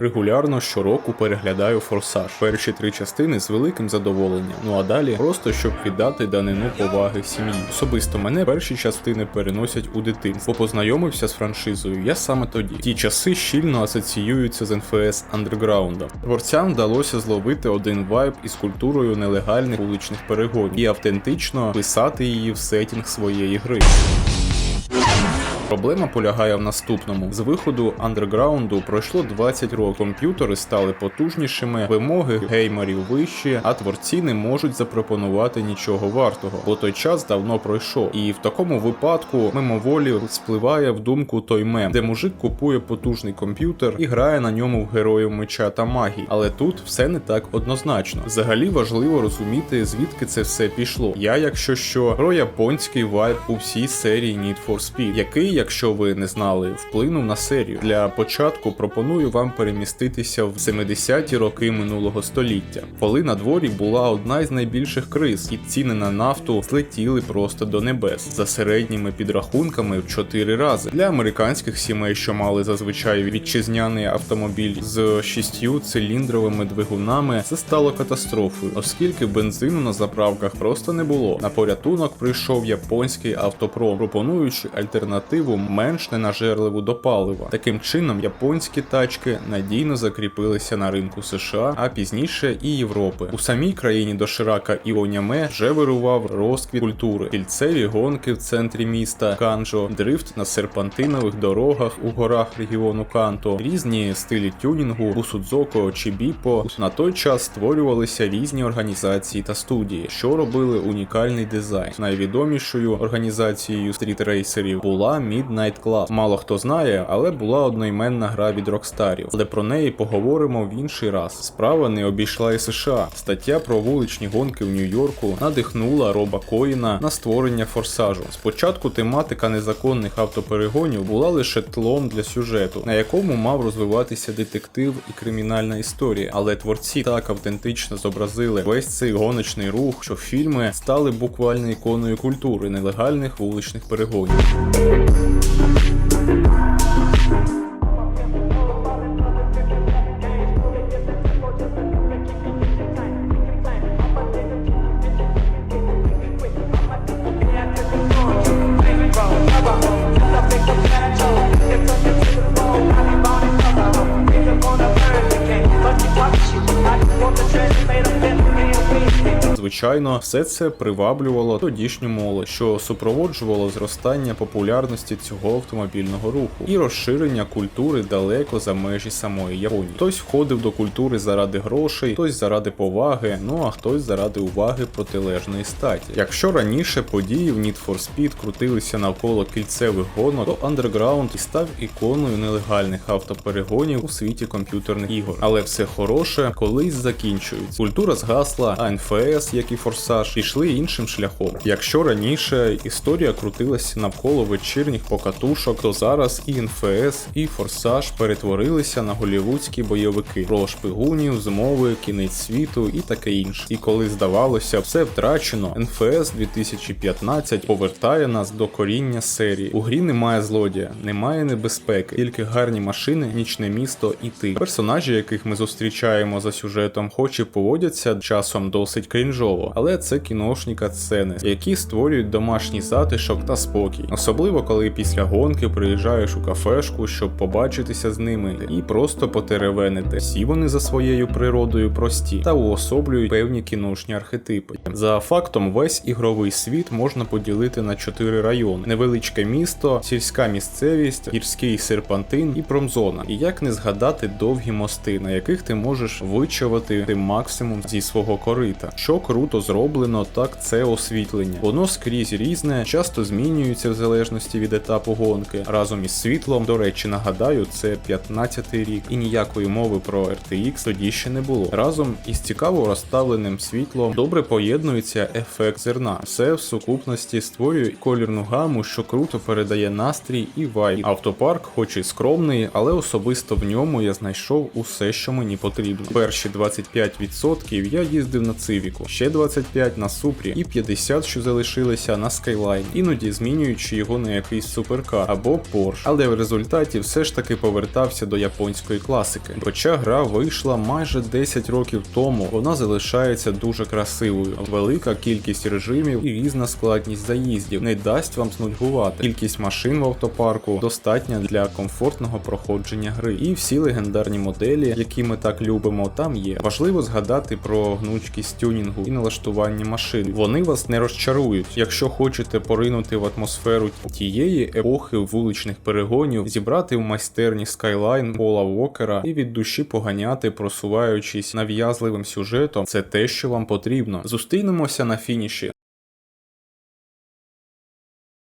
Регулярно щороку переглядаю форсаж. Перші три частини з великим задоволенням. Ну а далі просто щоб віддати данину поваги сім'ї. Особисто мене перші частини переносять у дитинство. Бо познайомився з франшизою я саме тоді. Ті часи щільно асоціюються з НФС андерграундом. Творцям вдалося зловити один вайб із культурою нелегальних вуличних перегонів і автентично писати її в сетінг своєї гри. Проблема полягає в наступному: з виходу андерграунду пройшло 20 років. Комп'ютери стали потужнішими, вимоги геймерів вищі, а творці не можуть запропонувати нічого вартого, бо той час давно пройшов. І в такому випадку мимоволі спливає в думку той мем, де мужик купує потужний комп'ютер і грає на ньому в героїв меча та магії. Але тут все не так однозначно. Взагалі важливо розуміти, звідки це все пішло. Я, якщо що, про японський вайб у всій серії Need for Speed, який, якщо ви не знали, вплинув на серію. Для початку пропоную вам переміститися в 70-ті роки минулого століття, коли на дворі була одна із найбільших криз, і ціни на нафту злетіли просто до небес за середніми підрахунками в 4 рази. Для американських сімей, що мали зазвичай вітчизняний автомобіль з шістю циліндровими двигунами, це стало катастрофою, оскільки бензину на заправках просто не було. На порятунок прийшов японський автопром, пропонуючи альтернативу менш ненажерливу до палива. Таким чином, японські тачки надійно закріпилися на ринку США, а пізніше і Європи. У самій країні доширака і Оняме вже вирував розквіт культури, кільцеві гонки в центрі міста Канджо, дрифт на серпантинових дорогах у горах регіону Канто, різні стилі тюнінгу, Бусудзоко чи Біпо. На той час створювалися різні організації та студії, що робили унікальний дизайн. Найвідомішою організацією стрітрейсерів була Midnight Club. Мало хто знає, але була одноіменна гра від Рокстарів. Але про неї поговоримо в інший раз. Справа не обійшла і США. Стаття про вуличні гонки в Нью-Йорку надихнула Роба Коїна на створення форсажу. Спочатку тематика незаконних автоперегонів була лише тлом для сюжету, на якому мав розвиватися детектив і кримінальна історія. Але творці так автентично зобразили весь цей гоночний рух, що фільми стали буквально іконою культури нелегальних вуличних перегонів. Bye. Звичайно, все це приваблювало тодішню молодь, що супроводжувало зростання популярності цього автомобільного руху і розширення культури далеко за межі самої Японії. Хтось входив до культури заради грошей, хтось заради поваги, ну а хтось заради уваги протилежної статі. Якщо раніше події в Need for Speed крутилися навколо кільцевих гонок, то Underground і став іконою нелегальних автоперегонів у світі комп'ютерних ігор. Але все хороше колись закінчується. Культура згасла, а НФС, як і Форсаж, пішли іншим шляхом. Якщо раніше історія крутилася навколо вечірніх покатушок, то зараз і НФС, і Форсаж перетворилися на голівудські бойовики про шпигунів, змови, кінець світу і таке інше. І коли здавалося, все втрачено, НФС 2015 повертає нас до коріння серії. У грі немає злодія, немає небезпеки, тільки гарні машини, нічне місто і ти. Персонажі, яких ми зустрічаємо за сюжетом, хоч і поводяться часом досить крінжово, але це кіношні катсцени, які створюють домашній затишок та спокій. Особливо коли після гонки приїжджаєш у кафешку, щоб побачитися з ними і просто потеревенити. Всі вони за своєю природою прості та уособлюють певні кіношні архетипи. За фактом, весь ігровий світ можна поділити на чотири райони: невеличке місто, сільська місцевість, гірський серпантин і промзона. І як не згадати довгі мости, на яких ти можеш вичавати ти максимум зі свого корита. Що круто зроблено, так це освітлення. Воно скрізь різне, часто змінюється в залежності від етапу гонки. Разом із світлом, до речі, нагадаю, це 15-й рік, і ніякої мови про RTX тоді ще не було. Разом із цікаво розставленим світлом добре поєднується ефект зерна. Все в сукупності створює колірну гаму, що круто передає настрій і вайб. Автопарк, хоч і скромний, але особисто в ньому я знайшов усе, що мені потрібно. Перші 25% я їздив на цивіку. Ще G25 на Supra і 50, що залишилися на Skyline, іноді змінюючи його на якийсь суперкар або Porsche. Але в результаті все ж таки повертався до японської класики. Хоча гра вийшла майже 10 років тому, вона залишається дуже красивою. Велика кількість режимів і різна складність заїздів не дасть вам знудьгувати. Кількість машин в автопарку достатня для комфортного проходження гри. І всі легендарні моделі, які ми так любимо, там є. Важливо згадати про гнучкість тюнінгу налаштування машин. Вони вас не розчарують. Якщо хочете поринути в атмосферу тієї епохи вуличних перегонів, зібрати в майстерні Skyline Пола Уокера і від душі поганяти, просуваючись нав'язливим сюжетом, це те, що вам потрібно. Зустрінемося на фініші.